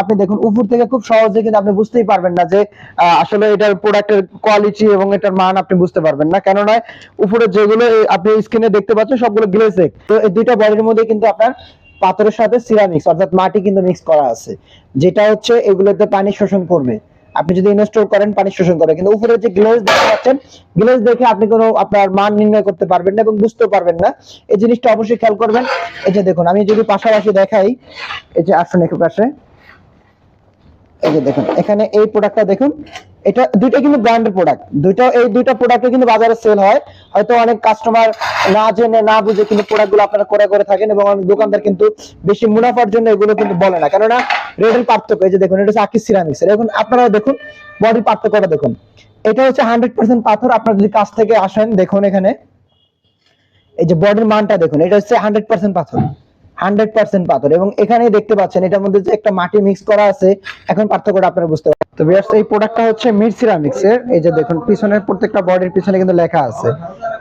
আপনি দেখুন, উপর থেকে খুব সহজে কিন্তু আপনি বুঝতেই পারবেন না যে আসলে এটার প্রোডাক্টের কোয়ালিটি এবং এটার মান আপনি বুঝতে পারবেন না। কেননা উপরে যেগুলো আপনি স্ক্রিনে দেখতে পাচ্ছেন, সবগুলো গ্লেসেক তো এই দুইটা বডির মধ্যে কিন্তু আপনার পাথরের সাথে সিরামিক্স অর্থাৎ মাটি কিন্তু মিক্স করা আছে। যেটা হচ্ছে, এগুলোতে পানি শোষণ করবে। আপনি যদি ইনস্টল করেন পানি শোষণ করে। কিন্তু উপরে যে গ্লেজ দেখতে পাচ্ছেন গ্লেজ দেখে আপনি কোনো আপনার মান নির্ণয় করতে পারবেন না এবং বুঝতেও পারবেন না। এই জিনিসটা অবশ্যই খেয়াল করবেন। এই যে দেখুন, আমি যদি পাশাপাশি দেখাই, এই যে আসুন একটু পাশে। এই যে দেখুন, এখানে এই প্রোডাক্টটা দেখুন, এটা দুইটা কিন্তু ব্র্যান্ডের প্রোডাক্ট দুইটা, এই দুইটা প্রোডাক্টে কিন্তু বাজারে সেল হয়। হয়তো অনেক কাস্টমার না জেনে, না বুঝে কিন্তু প্রোডাক্টগুলো আপনারা করে করে থাকেন এবং অনেক দোকানদার কিন্তু বেশি মুনাফার জন্য এগুলো কিন্তু বলে না। কেননা রেডের পার্থক্য, এই যে দেখুন, এটা হচ্ছে আকিস সিরামিক্স এখন আপনারা দেখুন বডি পার্থক্যটা দেখুন। এটা হচ্ছে হান্ড্রেড পার্সেন্ট পাথর। আপনারা যদি কাছ থেকে আসেন, দেখুন এখানে। এই যে বডির মানটা দেখুন, এটা হচ্ছে হান্ড্রেড পার্সেন্ট পাথর। হান্ড্রেড পার্সেন্ট পাথর এবং এখানে দেখতে পাচ্ছেন, এটার মধ্যে যে একটা মাটি মিক্স করা আছে, এখন পার্থক্যটা আপনারা বুঝতে পারবেন তো বিয়ার্স এই প্রোডাক্টটা হচ্ছে মিড সিরামিক্স এর। এই যে দেখুন, পিছনের প্রত্যেকটা বডির পিছনে কিন্তু লেখা আছে।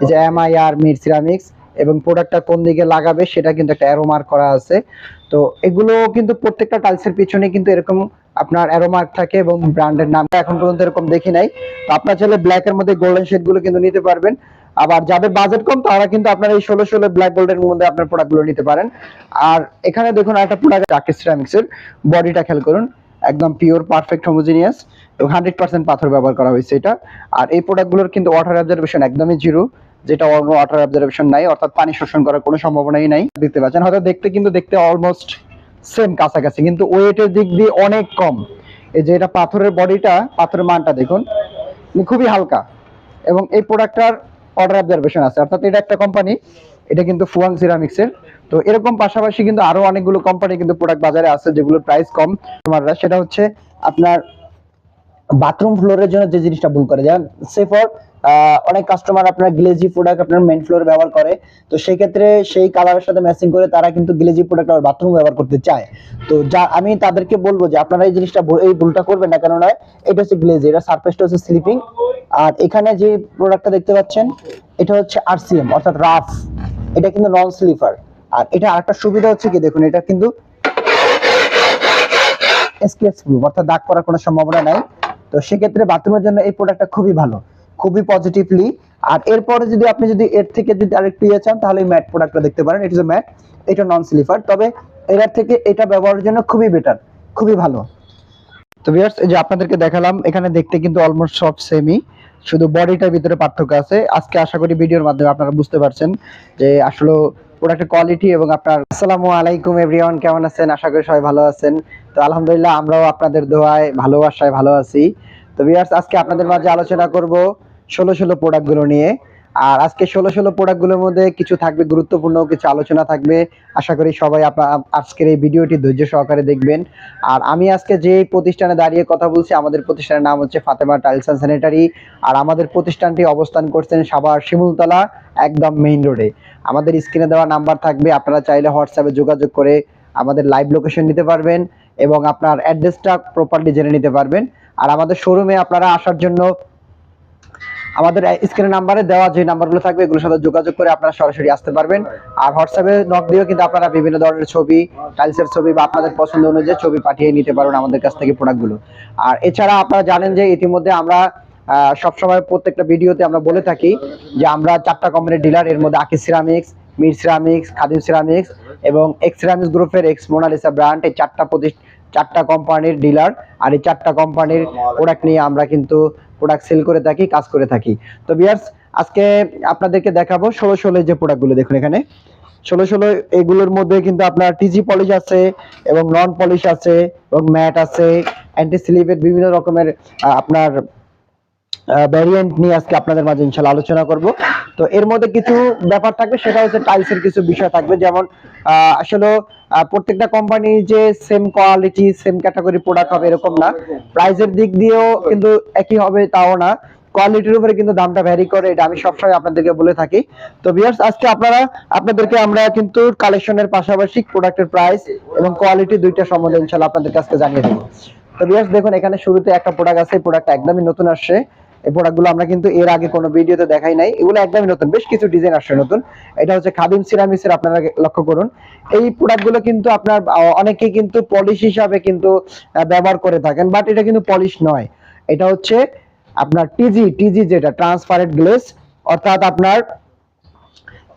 এই যে M I R Mir ceramics এবং প্রোডাক্টটা কোন দিকে লাগাবে সেটা কিন্তু একটা অ্যারো মার্ক করা আছে। তো এগুলো কিন্তু প্রত্যেকটা টাইলসের পিছনে কিন্তু এরকম আপনার অ্যারো মার্ক থাকে এবং ব্র্যান্ডের নামটা এখন পর্যন্ত এরকম দেখি নাই। তো আপনার চাইলে ব্ল্যাক এর মধ্যে গোল্ডেন শেডগুলো কিন্তু নিতে পারবেন। আবার যাদের বাজেট কম, তারা কিন্তু আপনার এই ষোলো ষোলো ব্ল্যাক গোল্ডের মধ্যে আপনার প্রোডাক্টগুলো নিতে পারেন। আর এখানে দেখুন একটা প্রোডাক্ট আকিস সিরামিক্স এর। বডিটা খেয়াল করুন, একদম পিওর পারফেক্ট হোমোজিনিয়াস এবং হান্ড্রেড পার্সেন্ট পাথর ব্যবহার করা হয়েছে এটা। আর এই প্রোডাক্টগুলোর কিন্তু ওয়াটার অবজারভেশন একদমই জিরো যেটা অন্য ওয়াটার অবজারভেশন নাই, অর্থাৎ পানি শোষণ করার কোনো সম্ভাবনাই নাই। দেখতে পাচ্ছেন, হয়তো দেখতে কিন্তু দেখতে অলমোস্ট সেম কাছাকাছি, কিন্তু ওয়েটের দিক দিয়ে অনেক কম। এই যে এটা পাথরের বডিটা পাথরের মানটা দেখুন, খুবই হালকা। এবং এই প্রোডাক্টটার অর্ডার অবজারভেশন আছে। অর্থাৎ এটা একটা কোম্পানি এটা কিন্তু ফুয়াং সিরামিক্সের তো এরকম পাশাপাশি কিন্তু আরও অনেকগুলো কোম্পানি কিন্তু প্রোডাক্ট বাজারে আছে, যেগুলোর প্রাইস কম। তোমার সেটা হচ্ছে আপনার বাথরুম ফ্লোরের জন্য যে জিনিসটা ভুল করে, যেমন সে ফর অনেক কাস্টমার আপনার গ্লেজি প্রোডাক্ট আপনার মেইন ফ্লোরে ব্যবহার করে, তো সেই ক্ষেত্রে সেই কালারের সাথে ম্যাচিং করে তারা কিন্তু গ্লেজি প্রোডাক্ট আবার বাথরুম ব্যবহার করতে চায়। তো যা, আমি তাদেরকে বলব যে আপনারা এই জিনিসটা এই ভুলটা করবেন না, কেননা এটা হচ্ছে গ্লেজি এটা সারফেসটা হচ্ছে স্লিপিং আর এখানে যে প্রোডাক্টটা দেখতে পাচ্ছেন, এটা হচ্ছে আরসিএম অর্থাৎ রাফ এটা কিন্তু নন স্লিপার আর এটা আরেকটা সুবিধা হচ্ছে কি, দেখুন, এটা কিন্তু এসকেএস প্রুফ অর্থাৎ দাগ করার কোনো সম্ভাবনা নাই। তো সেক্ষেত্রে বাথরুমের জন্য এই প্রোডাক্টটা খুবই ভালো, খুবই পজিটিভলি আর এরপরে যদি আপনি যদি এর থেকে যদি আরেকটু ইয়ে চান, তাহলে ম্যাট প্রোডাক্টটা দেখতে পারেন। ইট ইজ ম্যাট এটা নন স্লিপার তবে এটার থেকে এটা ব্যবহারের জন্য খুবই বেটার খুবই ভালো। তো ভিউয়ার্স এই যে আপনাদেরকে দেখালাম, এখানে দেখতে কিন্তু অলমোস্ট সব সেমই শুধু বডিটার ভিতরে পার্থক্য আছে। আজকে আশা করি ভিডিওর মাধ্যমে আপনারা বুঝতে পারছেন যে আসলে প্রোডাক্টের কোয়ালিটি এবং আপনার আসসালামু আলাইকুম এভরিওয়ান কেমন আছেন? আশা করি সবাই ভালো আছেন। তো আলহামদুলিল্লাহ, আমরাও আপনাদের দোয়ায় ভালোবাসায় ভালো আছি। তো ভিউয়ার্স আজকে আপনাদের মাঝে আলোচনা করব ষোলো ষোলো প্রোডাক্টগুলো নিয়ে। আর আজকে ষোলো ষোলো প্রোডাক্টগুলোর মধ্যে কিছু থাকবে, গুরুত্বপূর্ণ কিছু আলোচনা থাকবে। আশা করি সবাই আপনা- আজকের এই ভিডিওটি ধৈর্য সহকারে দেখবেন। আর আমি আজকে যে প্রতিষ্ঠানে দাঁড়িয়ে কথা বলছি, আমাদের প্রতিষ্ঠানের নাম হচ্ছে ফাতেমা টাইলস অ্যান্ড স্যানিটারি। আর আমাদের প্রতিষ্ঠানটি অবস্থান করছেন সাভার শিমুলতলা, একদম মেইন রোডে আমাদের স্ক্রিনে দেওয়া নাম্বার থাকবে, আপনারা চাইলে হোয়াটসঅ্যাপে যোগাযোগ করে আমাদের লাইভ লোকেশন নিতে পারবেন এবং আপনার অ্যাড্রেসটা প্রপারলি জেনে নিতে পারবেন। আর আমাদের শোরুমে আপনারা আসার জন্য আমাদের স্ক্রিনের নাম্বারে দেওয়া যে নাম্বারগুলো থাকবে, এগুলোর সাথে যোগাযোগ করে আপনারা সরাসরি আসতে পারবেন। আর হোয়াটসঅ্যাপে নক দিয়েও কিন্তু আপনারা বিভিন্ন ধরনের ছবি টাইলসের ছবি বা আপনাদের পছন্দ অনুযায়ী ছবি পাঠিয়ে নিতে পারেন আমাদের কাছ থেকে প্রোডাক্টগুলো আর এছাড়া আপনারা জানেন যে ইতিমধ্যে আমরা সবসময় প্রত্যেকটা ভিডিওতে আমরা বলে থাকি যে আমরা চারটা কোম্পানির ডিলার এর মধ্যে Akij ceramics Mir ceramics Khadim ceramics এবং এক্স সিরামিক্স গ্রুপের এক্স মোনালিসা ব্র্যান্ড এই চারটা প্রতিষ্ঠা চারটা কোম্পানির ডিলার আর এই চারটা কোম্পানির প্রোডাক্ট নিয়ে আমরা কিন্তু প্রোডাক্ট সেল করে থাকি কাজ করে থাকি। তো বিয়ার্স আজকে আপনাদেরকে দেখাবো ষোলো ষোলো যে প্রোডাক্টগুলো দেখুন এখানে। ষোলো ষোলো এগুলোর মধ্যে কিন্তু আপনার টিজি পলিশ আছে এবং নন পলিশ আছে এবং ম্যাট আছে অ্যান্টি স্লিপের বিভিন্ন রকমের আপনার ভ্যারিয়েন্ট নিয়ে আজকে আপনাদের মাঝে ইনশাল্লাহ আলোচনা করব। তো এর মধ্যে কিছু ব্যাপার থাকবে সেটা হচ্ছে টাইলসের কিছু বিষয় থাকবে। যেমন আহ, আসলে প্রত্যেকটা কোম্পানি যে same quality same category product হবে এরকম না। প্রাইসের দিক দিয়েও কিন্তু একই হবে, তাও না। কোয়ালিটির উপরে কিন্তু দামটা ভ্যারি করে, এটা আমি সবসময় আপনাদেরকে বলে থাকি। তো ভিউয়ার্স আজকে আপনারা, আপনাদেরকে আমরা কিন্তু কালেকশনের পাশাপাশি প্রোডাক্টের প্রাইস এবং কোয়ালিটি দুইটা সম্বন্ধে ইনশাল্লাহ আপনাদের কাছে জানিয়ে দেবো। তো বিয়াস দেখুন, এখানে শুরুতে একটা প্রোডাক্ট আছে এই প্রোডাক্ট একদমই নতুন আসছে। এই প্রোডাক্টগুলো আমরা কিন্তু এর আগে কোনো ভিডিওতে দেখাই নাই। এগুলো একদমই নতুন, বেশ কিছু ডিজাইন আসছে নতুন। এটা হচ্ছে খাদিম সিরামিক্সের আপনারা লক্ষ্য করুন। এই প্রোডাক্টগুলো কিন্তু আপনার অনেকে কিন্তু পলিশ হিসাবে কিন্তু ব্যবহার করে থাকেন বাট এটা কিন্তু পলিশ নয়। এটা হচ্ছে আপনার টিজি টিজি যেটা ট্রান্সপারেন্ট গ্লেস অর্থাৎ আপনার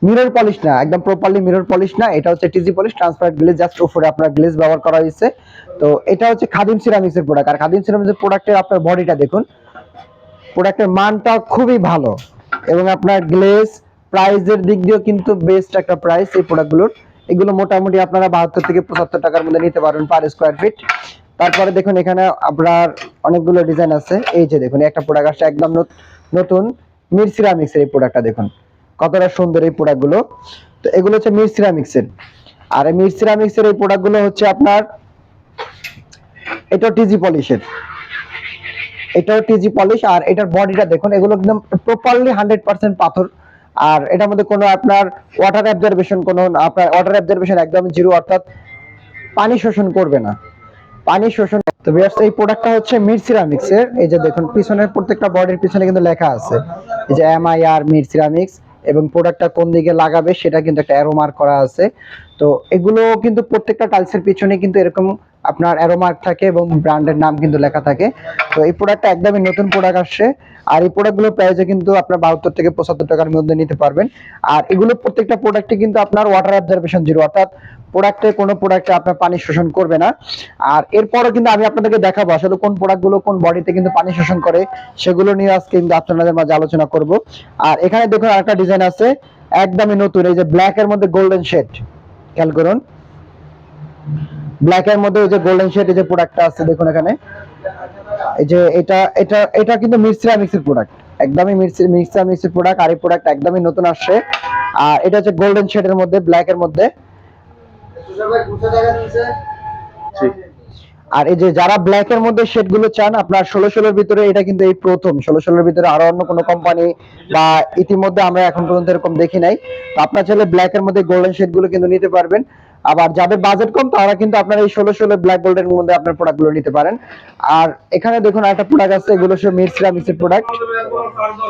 মিরর পলিশ না, একদম প্রপারলি মিরর পলিশ না, এটা হচ্ছে TG polish transparent glaze just উপরে আপনার গ্লেজ ব্যবহার করা হয়েছে। তো এটা হচ্ছে খাদিম সিরামিক্স এর প্রোডাক্ট আর খাদিম সিরামিক্স এর প্রোডাক্টের আপনার বডিটা দেখুন প্রোডাক্টের মানটা খুবই ভালো। এবং আপনার গ্লেজ প্রাইসের দিক দিয়েও কিন্তু বেস্ট একটা প্রাইস এই প্রোডাক্টগুলোর। এগুলো মোটামুটি আপনারা বাহাত্তর থেকে পঁচাত্তর টাকার মধ্যে নিতে পারবেন পার স্কোয়ার ফিট তারপরে দেখুন এখানে আপনার অনেকগুলো ডিজাইন আছে। এই যে দেখুন, একটা প্রোডাক্ট আসছে একদম নতুন মির সিরামিক্স এই প্রোডাক্টটা দেখুন। কতটা সুন্দর এই প্রোডাক্টগুলো তো এগুলো হচ্ছে মির সিরামিক্স এর আর মির সিরামিক্স এই প্রোডাক্টগুলো হচ্ছে আপনার, এটা টিজি পলিশের এটাও টিজি পলিশ আর এটার বডিটা দেখুন, এগুলো একদম প্রপারলি হান্ড্রেড পার্সেন্ট পাথর। আর এটার মধ্যে কোনো আপনার ওয়াটার অ্যাবজর্বেশন কোনো আপনার ওয়াটার অ্যাবজর্বেশন একদম জিরো অর্থাৎ পানি শোষণ করবে না। পানি শোষণ তো ভিউয়ার্স এই প্রোডাক্টটা হচ্ছে মির সিরামিক্সের এই যে দেখুন, পিছনের প্রত্যেকটা বডির পিছনে কিন্তু লেখা আছে। এই যে M I R Mir ceramics এবং প্রোডাক্টটা কোন দিকে লাগাবে সেটা কিন্তু একটা অ্যারো মার্ক করা আছে। তো এগুলো কিন্তু প্রত্যেকটা টাইলসের পিছনে কিন্তু এরকম আপনার অ্যারো মার্ক থাকে এবং ব্র্যান্ডের নাম কিন্তু লেখা থাকে। তো এই প্রোডাক্টটা একদমই নতুন প্রোডাক্ট আসছে। আর এই প্রোডাক্টগুলো প্রাইসে কিন্তু আপনার বাহাত্তর থেকে পঁচাত্তর টাকার মধ্যে নিতে পারবেন। আর এগুলো প্রত্যেকটা প্রোডাক্টে কিন্তু আপনার ওয়াটার অবজারভেশন জিরো অর্থাৎ প্রোডাক্টে কোনো প্রোডাক্টে আপনার পানি শোষণ করবে না। আর এরপরও কিন্তু আমি আপনাদেরকে দেখাবো আসলে কোন প্রোডাক্টগুলো কোন বডিতে কিন্তু পানি শোষণ করে, সেগুলো নিয়ে আজকে কিন্তু আপনাদের মাঝে আলোচনা করব। আর এখানে দেখুন আরেকটা ডিজাইন আছে, একদমই নতুন, এই যে ব্ল্যাক এর মধ্যে গোল্ডেন শেড খেয়াল করুন। ব্ল্যাক এর মধ্যে ওই যে গোল্ডেন শেড এই যে প্রোডাক্টটা আছে, দেখুন এখানে। যে এটা এটা এটা কিন্তু মিক্সরা মিক্সের প্রোডাক্ট একদমই মিক্সরা মিক্সের প্রোডাক্ট আর এই প্রোডাক্ট একদমই নতুন আসছে। আর এটা হচ্ছে গোল্ডেন শেডের মধ্যে ব্ল্যাক এর মধ্যে। আর এই যে যারা ব্ল্যাক এর মধ্যে শেডগুলো চান, আপনার ষোলো ষোলোর ভিতরে এটা কিন্তু এই প্রথম। ষোলো ষোলোর ভিতরে আরও অন্য কোনো কোম্পানি বা ইতিমধ্যে আমরা এখন পর্যন্ত এরকম দেখি নাই। তো আপনার চাইলে ব্ল্যাক এর মধ্যে গোল্ডেন শেডগুলো কিন্তু নিতে পারবেন। আবার যাদের বাজেট কম, তারা কিন্তু আপনার এই ষোলো ষোলো ব্ল্যাক গোল্ডের মধ্যে আপনার প্রোডাক্টগুলো নিতে পারেন। আর এখানে দেখুন একটা প্রোডাক্ট আছে, এগুলো হচ্ছে মির সিরামিক্সের প্রোডাক্ট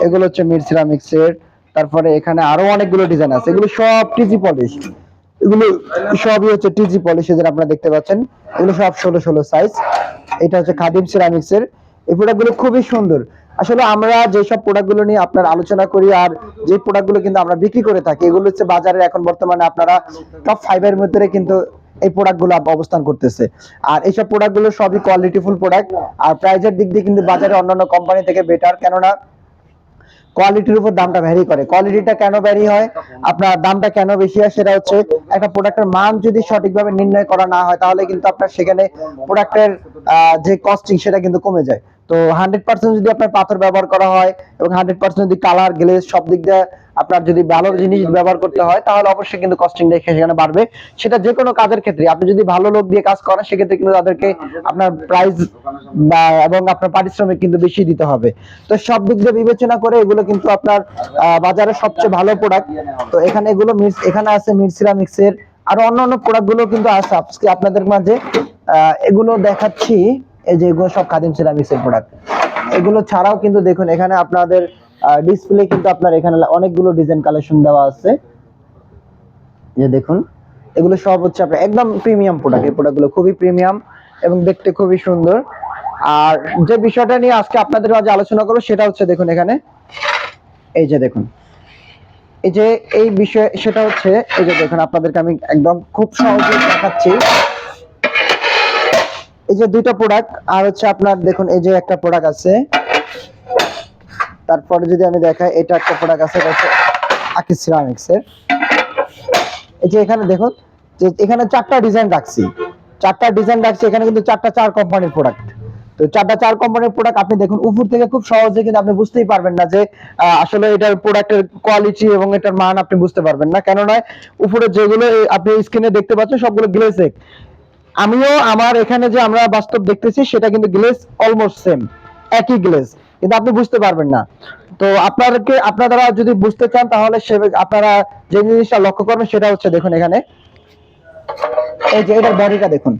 এগুলো হচ্ছে মির সিরামিক্সের তারপরে এখানে আরও অনেকগুলো ডিজাইন আছে। এগুলো সব টিজি পলিশ এগুলো সবই হচ্ছে টিজি পলিশ যেটা আপনারা দেখতে পাচ্ছেন। এগুলো সব ষোলো ষোলো সাইজ এটা হচ্ছে খাদিম সিরামিক্স এর। এই প্রোডাক্টগুলো খুবই সুন্দর। আসলে আমরা যেসব প্রোডাক্টগুলো নিয়ে আপনার আলোচনা করি আর যে প্রোডাক্টগুলো কিন্তু আমরা বিক্রি করে থাকি, এগুলো হচ্ছে বাজারে এখন বর্তমানে আপনারা টপ ফাইভের মধ্যে কিন্তু এই প্রোডাক্টগুলো অবস্থান করতেছে। আর এইসব প্রোডাক্টগুলো সবই কোয়ালিটিফুল প্রোডাক্ট আর প্রাইজের দিক দিয়ে কিন্তু বাজারে অন্যান্য কোম্পানি থেকে বেটার কেননা কোয়ালিটির উপর দামটা ভ্যারি করে। কোয়ালিটিটা কেন ভ্যারি হয়? আপনার দামটা কেন বেশি হয়? সেটা হচ্ছে একটা প্রোডাক্টের মান যদি সঠিকভাবে নির্ণয় করা না হয়, তাহলে কিন্তু আপনার সেখানে প্রোডাক্টের যে কস্টিং সেটা কিন্তু কমে যায়। তো হান্ড্রেড পার্সেন্ট যদি আপনার পাথর ব্যবহার করা হয় এবং হান্ড্রেড পার্সেন্ট যদি কালার গ্লেজ সব দিক দিয়ে আপনার যদি ভালো জিনিস ব্যবহার করতে হয় তাহলে অবশ্যই কিন্তু কস্টিং দেখে সেখানে বাড়বে। সেটা যে কোনো কাজের ক্ষেত্রে। আপনি যদি ভালো লোক দিয়ে কাজ করেন সেক্ষেত্রে কিন্তু তাদেরকে আপনার প্রাইস এবং আপনার পারিশ্রমিক কিন্তু বেশি দিতে হবে। তো সব দিক দিয়ে বিবেচনা করে এগুলো কিন্তু আপনার বাজারে সবচেয়ে ভালো প্রোডাক্ট তো এখানে এগুলো এখানে আছে মিরসিরা মিক্সের। আরও অন্য অন্য প্রোডাক্টগুলো কিন্তু আছে। আজকে আপনাদের মাঝে আহ, এগুলো দেখাচ্ছি। এই যে এগুলো সব খাদিম সিরামিক্সের প্রোডাক্ট এগুলো ছাড়াও কিন্তু দেখুন, এখানে আপনাদের ডিসপ্লে কিন্তু আপনার এখানে অনেকগুলো ডিজাইন কালেকশন দেওয়া আছে। যে দেখুন, এগুলো সব হচ্ছে আপনার একদম প্রিমিয়াম প্রোডাক্ট এই প্রোডাক্টগুলো খুবই প্রিমিয়াম এবং দেখতে খুবই সুন্দর। আর যে বিষয়টা নিয়ে আজকে আপনাদের মাঝে আলোচনা করব, সেটা হচ্ছে দেখুন এখানে, এই যে দেখুন। এই যে এই বিষয়, সেটা হচ্ছে, এই যে দেখুন, আপনাদেরকে আমি একদম খুব সহজে দেখাচ্ছি। এই যে দুইটা প্রোডাক্ট আর হচ্ছে আপনার দেখুন, এই যে একটা প্রোডাক্ট আছে। তারপরে যদি আমি দেখাই, এটা একটা প্রোডাক্ট আছে, এটা হচ্ছে আকিস সিরামিক্স এর। এই যে এখানে দেখুন, যে এখানে চারটা ডিজাইন রাখছি। চারটা ডিজাইন রাখছি, এখানে কিন্তু চারটা চার কোম্পানির প্রোডাক্ট তো চারটা চার কোম্পানির প্রোডাক্ট আপনি দেখুন, উপর থেকে খুব সহজে কিন্তু আপনি বুঝতেই পারবেন না যে আসলে এটার প্রোডাক্টের কোয়ালিটি এবং এটার মান আপনি বুঝতে পারবেন না। কেননা, উপরে যেগুলো আপনি স্ক্রিনে দেখতে পাচ্ছেন, সবগুলো গ্লেসেক আমিও আমার এখানে যে আমরা বাস্তব দেখতেছি, সেটা কিন্তু গ্লেস অলমোস্ট সেম একই গ্লেস কিন্তু আপনি বুঝতে পারবেন না। তো আপনাদেরকে আপনারা যদি বুঝতে চান, তাহলে সে, আপনারা যে জিনিসটা লক্ষ্য করবেন, সেটা হচ্ছে দেখুন এখানে। এই যে, এটার বডিটা দেখুন।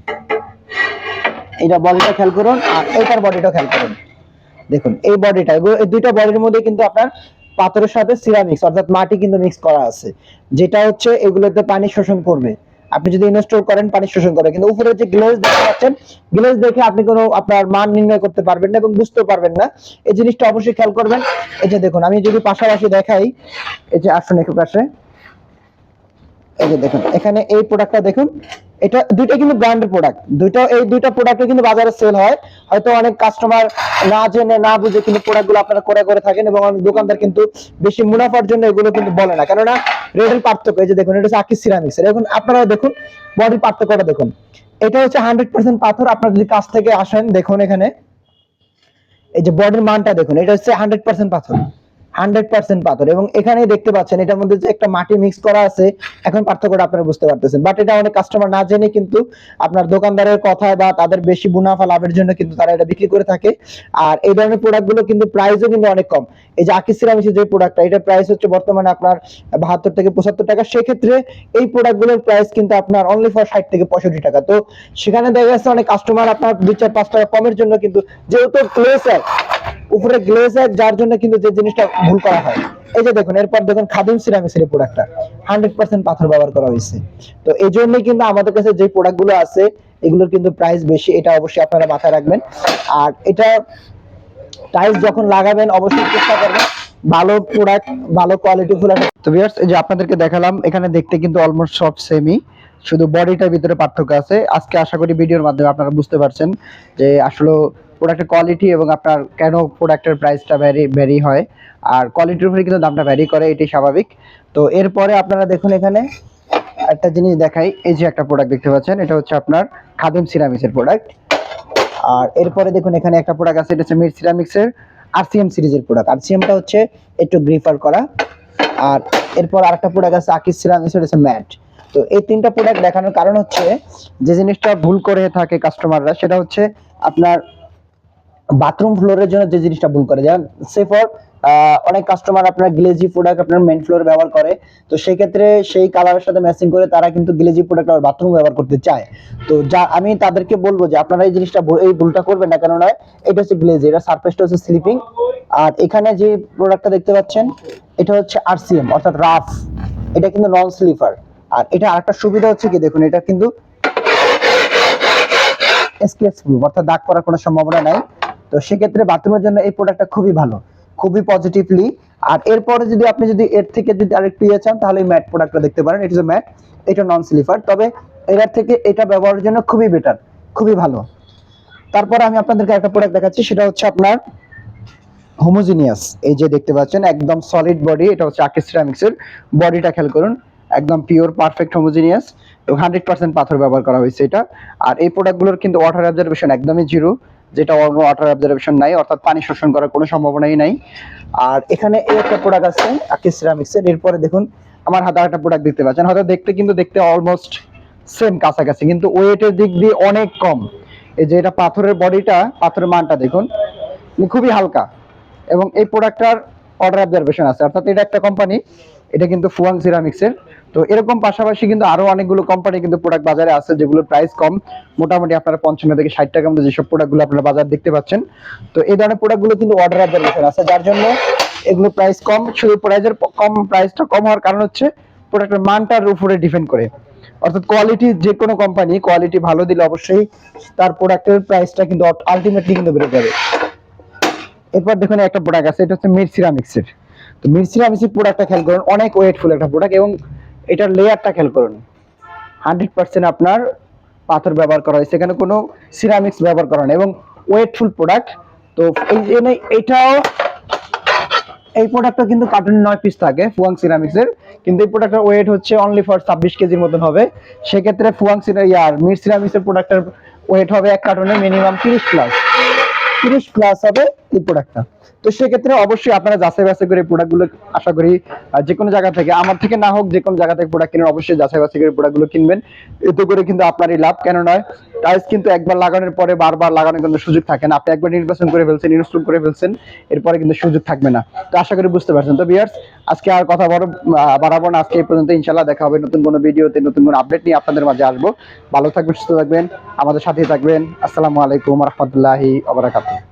এটা বডিটা খেয়াল করুন, আর এইটার বডিটা খেয়াল করুন। দেখুন, এই বডিটা এই দুইটা বডির মধ্যে কিন্তু আপনার পাথরের সাথে সিরামিক্স অর্থাৎ মাটি কিন্তু মিক্স করা আছে। যেটা হচ্ছে, এগুলোতে পানি শোষণ করবে। আপনি যদি ইনস্টল করেন, পানি শোষণ করে। কিন্তু উপরে যে গ্লেজ দেখতে পাচ্ছেন গ্লেজ দেখে আপনি কোনো আপনার মান নির্ণয় করতে পারবেন না এবং বুঝতেও পারবেন না। এই জিনিসটা অবশ্যই খেয়াল করবেন। এই যে দেখুন, আমি যদি পাশাপাশি দেখাই, এই যে আসুন একটু পাশে। এই যে দেখুন, এখানে এই প্রোডাক্টটা দেখুন। এটা দুইটা কিন্তু ব্র্যান্ডের প্রোডাক্ট দুইটা, এই দুইটা প্রোডাক্টে কিন্তু বাজারে সেল হয়। হয়তো অনেক কাস্টমার না জেনে, না বুঝে কিন্তু প্রোডাক্টগুলো আপনারা করে করে থাকেন এবং অনেক দোকানদার কিন্তু বেশি মুনাফার জন্য এগুলো কিন্তু বলে না। কেননা রেডের পার্থক্য, এই যে দেখুন, এটা হচ্ছে আকিস সিরামিক্স এখন আপনারা দেখুন বডির পার্থক্যটা দেখুন। এটা হচ্ছে হান্ড্রেড পার্সেন্ট পাথর। আপনারা যদি কাছ থেকে আসেন, দেখুন এখানে। এই যে বডির মানটা দেখুন, এটা হচ্ছে হান্ড্রেড পার্সেন্ট পাথর। হান্ড্রেড পার্সেন্ট পাথর। এবং এখানেই দেখতে পাচ্ছেন, এটার মধ্যে যে একটা মাটি মিক্স করা আছে, এখন পার্থক্যটা আপনারা বুঝতে পারতেছেন। বাট এটা অনেক কাস্টমার না জেনে কিন্তু আপনার দোকানদারের কথা বা তাদের বেশি মুনাফা লাভের জন্য কিন্তু তারা এটা বিক্রি করে থাকে। আর এই ধরনের প্রোডাক্টগুলো কিন্তু প্রাইসও কিন্তু অনেক কম। এই যে আকিস সিরামিক্সের যে প্রোডাক্টটা এটার প্রাইস হচ্ছে বর্তমানে আপনার বাহাত্তর থেকে পঁচাত্তর টাকা। সেক্ষেত্রে এই প্রোডাক্টগুলোর প্রাইস কিন্তু আপনার অনলি ফর ষাট থেকে পঁয়ষট্টি টাকা। তো সেখানে দেখা যাচ্ছে অনেক কাস্টমার আপনার দুই চার পাঁচ টাকা কমের জন্য কিন্তু যেহেতু উপরে গ্লেজার যার জন্য কিন্তু যে জিনিসটা ভুল করা হয়। এই যে দেখুন, এরপর দেখুন খাদিম সিরামিক্সের প্রোডাক্টটা হান্ড্রেড পার্সেন্ট পাথর ব্যবহার করা হয়েছে। তো এই জন্যই কিন্তু আমাদের কাছে যে প্রোডাক্টগুলো আছে, এগুলোর কিন্তু প্রাইস বেশি, এটা অবশ্যই আপনারা মাথায় রাখবেন। আর এটা টাইলস যখন লাগাবেন, অবশ্যই চেষ্টা করবেন, ভালো প্রোডাক্ট ভালো কোয়ালিটি ফুল তো ভিউয়ার্স এই যে আপনাদেরকে দেখালাম, এখানে দেখতে কিন্তু অলমোস্ট সব সেমই শুধু বডিটার ভিতরে পার্থক্য আছে। আজকে আশা করি ভিডিওর মাধ্যমে আপনারা বুঝতে পারছেন যে আসলে প্রোডাক্টের কোয়ালিটি এবং আপনার কেন প্রোডাক্টের প্রাইসটা ভ্যারি ভ্যারি হয়। আর কোয়ালিটির উপরে কিন্তু দামটা ভ্যারি করে, এটাই স্বাভাবিক। তো এরপরে আপনারা দেখুন এখানে একটা জিনিস দেখাই, এই যে একটা প্রোডাক্ট দেখতে পাচ্ছেন, এটা হচ্ছে আপনার খাদিম সিরামিক্সের প্রোডাক্ট আর এরপরে দেখুন এখানে একটা প্রোডাক্ট আছে, এটা হচ্ছে মিড সিরামিক্সের আরসিএম সিরিজের প্রোডাক্ট আরসিএমটা হচ্ছে একটু গ্রিফার করা। আর এরপর আরেকটা প্রোডাক্ট আছে আকিস সিরামিক্সের হচ্ছে ম্যাট তো এই তিনটা প্রোডাক্ট দেখানোর কারণ হচ্ছে, যে জিনিসটা ভুল করে থাকে কাস্টমাররা সেটা হচ্ছে আপনার বাথরুম ফ্লোরের জন্য যে জিনিসটা ভুল করে, যেমন সে ফর অনেক কাস্টমার আপনার গ্লেজি প্রোডাক্ট আপনার মেন ফ্লোর ব্যবহার করে, তো সেই ক্ষেত্রে সেই কালারের সাথে ম্যাচিং করে তারা কিন্তু গ্লেজি প্রোডাক্ট আবার বাথরুম ব্যবহার করতে চায়। তো যা, আমি তাদেরকে বলব যে আপনারা এই জিনিসটা এই ভুলটা করবেন না, কেননা এটা হচ্ছে গ্লেজি, এটা সারফেসটা হচ্ছে স্লিপিং আর এখানে যে প্রোডাক্টটা দেখতে পাচ্ছেন, এটা হচ্ছে আরসিএম অর্থাৎ রাফ। এটা কিন্তু নন স্লিপার আর এটা আরেকটা সুবিধা হচ্ছে কি, দেখুন, এটা কিন্তু স্কেচ প্রুফ অর্থাৎ দাগ করার কোনো সম্ভাবনা নাই। তো সেক্ষেত্রে বাথরুমের জন্য এই প্রোডাক্টটা খুবই ভালো, খুবই পজিটিভলি আর এরপরে যদি আপনি যদি এর থেকে যদি আরেকটু ইয়ে চান, তাহলে ম্যাট প্রোডাক্টটা দেখতে পারেন। এটা হচ্ছে ম্যাট এটা নন স্লিপার তবে এটার থেকে এটা ব্যবহারের জন্য খুবই বেটার খুবই ভালো। তারপরে আমি আপনাদেরকে একটা প্রোডাক্ট দেখাচ্ছি, সেটা হচ্ছে আপনার হোমোজিনিয়াস এই যে দেখতে পাচ্ছেন, একদম সলিড বডি এটা হচ্ছে আকিস সিরামিক্সের বডিটা খেয়াল করুন, একদম পিওর পারফেক্ট হোমোজিনিয়াস এবং হান্ড্রেড পার্সেন্ট পাথর ব্যবহার করা হয়েছে এটা। আর এই প্রোডাক্টগুলোর কিন্তু ওয়াটার অবজারভেশন একদমই জিরো যেটা অন্য ওয়াটার অবজারভেশন নাই, অর্থাৎ পানি শোষণ করার কোনো সম্ভাবনাই নাই। আর এখানে এই একটা প্রোডাক্ট আছে আকিস সিরামিক্সের এরপরে দেখুন, আমার হাতে একটা প্রোডাক্ট দেখতে পাচ্ছেন। হয়তো দেখতে, কিন্তু দেখতে অলমোস্ট সেম কাছাকাছি, কিন্তু ওয়েটের দিক দিয়ে অনেক কম। এই যে এটা পাথরের বডিটা, পাথরের মানটা দেখুন খুবই হালকা। এবং এই প্রোডাক্টটার অর্ডার অবজারভেশন আছে। অর্থাৎ এটা একটা কোম্পানি এটা কিন্তু ফুয়াং সিরামিক্সের তো এরকম পাশাপাশি কিন্তু আরও অনেকগুলো কোম্পানি কিন্তু প্রোডাক্ট বাজারে আছে, যেগুলোর প্রাইস কম। মোটামুটি আপনারা পঞ্চান্ন থেকে ষাট টাকার মধ্যে যেসব প্রোডাক্টগুলো আপনারা বাজার দেখতে পাচ্ছেন। তো এই ধরনের প্রোডাক্টগুলো কিন্তু অর্ডার অবজারভেশন আছে, যার জন্য এগুলো প্রাইস কম। শুধু প্রাইসের কম প্রাইসটা কম হওয়ার কারণ হচ্ছে প্রোডাক্টের মানটার উপরে ডিপেন্ড করে। অর্থাৎ কোয়ালিটি যে কোনো কোম্পানি কোয়ালিটি ভালো দিলে অবশ্যই তার প্রোডাক্টের প্রাইসটা কিন্তু আলটিমেটলি কিন্তু বেড়ে যাবে। এরপর দেখুন একটা প্রোডাক্ট আছে, এটা হচ্ছে মিড সিরামিক্সের তো মিড সিরামিক্সের প্রোডাক্টটা খেয়াল করুন, অনেক ওয়েটফুল একটা প্রোডাক্ট এবং এটার লেয়ারটা খেয়াল করুন। হান্ড্রেড পার্সেন্ট আপনার পাথর ব্যবহার করা হয়েছে। এখানে কোনো সিরামিক্স ব্যবহার করা নেই এবং ওয়েটফুল প্রোডাক্ট তো এই জন্য এটাও এই প্রোডাক্টটা কিন্তু কার্টুন নয় পিস থাকে ফুয়াং সিরামিক্সের কিন্তু এই প্রোডাক্টের ওয়েট হচ্ছে অনলি ফর ছাব্বিশ কেজির মতন হবে। সেক্ষেত্রে ফুয়াং ইয়ার মিড সিরামিক্সের প্রোডাক্টের ওয়েট হবে এক কার্টুনে মিনিমাম তিরিশ প্লাস তিরিশ প্লাস হবে প্রোডাক্টটা তো সেক্ষেত্রে অবশ্যই আপনারা যাচাই বাছাই করে প্রোডাক্টগুলো আশা করি যে কোনো জায়গা থেকে, আমার থেকে না হোক যে কোনো জায়গা থেকে প্রোডাক্ট অবশ্যই যাচাই বাছাই করে প্রোডাক্টগুলো কিনবেন। এতে করে কিন্তু লাভ কেন নয়? টাইলস কিন্তু একবার লাগানোর পরে বারবার লাগানোর কিন্তু সুযোগ থাকে না। আপনি একবার নির্বাচন করে ফেলছেন ইনস্টল করে ফেলছেন, এরপরে কিন্তু সুযোগ থাকবে না। তো আশা করি বুঝতে পারছেন। তো বিয়ার্স আজকে আর কথা বড় বাড়াবো না। আজকে এই পর্যন্ত ইনশাল্লাহ দেখা হবে নতুন কোনো ভিডিওতে, নতুন কোনো আপডেট নিয়ে আপনাদের মাঝে আসব। ভালো থাকবেন, সুস্থ থাকবেন। আমাদের সাথেই থাকবেন। আসসালামু আলাইকুম রহমতুল্লাহি আবরাকাতুহ